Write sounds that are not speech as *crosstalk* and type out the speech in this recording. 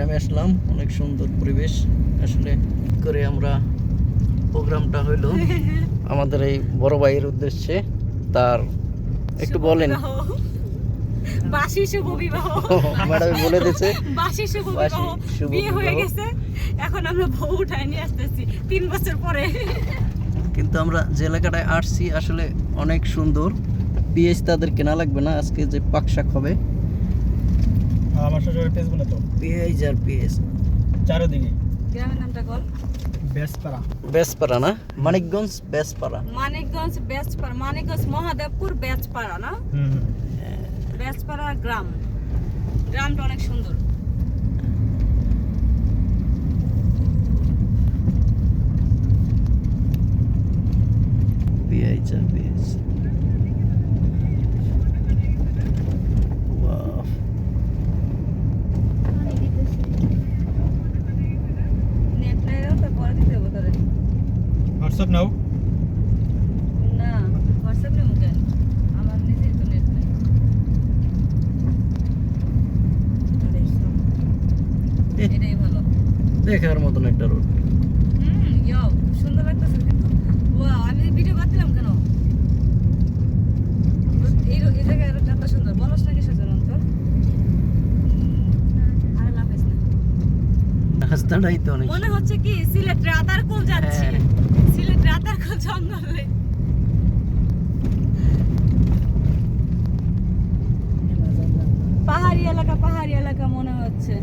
গ্রামে আসলাম। অনেক সুন্দর পরিবেশ। আসলে করে আমরা প্রোগ্রামটা হইল? *laughs* আমাদের এই বড় ভাইয়ের উদ্দেশ্যে। তার একটু বলেন। বাসি শুভ বিবাহ। *laughs* ম্যাডাম বলে দিয়েছে। বাসি শুভ বিবাহ। বিয়ে হয়ে গেছে। এখন আমরা বউ উঠায় নিয়ে আসতেছি তিন বছর পরে। কিন্তু আমরা যে এলাকাটায় আসছি আসলে অনেক সুন্দর। পিএইচ তাদের কেনা লাগবে না। আজকে যে পাক শাক হবে আমার শ্বশুরের পেজ বলে তো? পিএইচ আর পিএইচ চারিদিকে। গ্রামের নামটা বল। বেসপাড়া। বেসপাড়া না? মানিকগঞ্জ বেসপাড়া। মানিকগঞ্জ বেচপাড়া মানিকগঞ্জ মহাদেবপুর বেচপাড়া না? হুম বেচপাড়া গ্রাম। গ্রামটা অনেক সুন্দর। পিএইচ আর পিএইচ ওয়াও নেট নাই রে, তো পরে দিতে হবে তাহলে। হোয়াটসঅ্যাপ নাও। না হোয়াটসঅ্যাপ কেন? আমার নিজের তো নেট নেই। এটাই ভালো। দেখার মতন একটা রোড রাস্তাটাই তো অনেক মনে হচ্ছে কি সিলেট রাতার কোল যাচ্ছে। হ্যাঁ। সিলেট রাতার কোল জঙ্গলে। পাহাড়ি এলাকা পাহাড়ি এলাকা মনে হচ্ছে।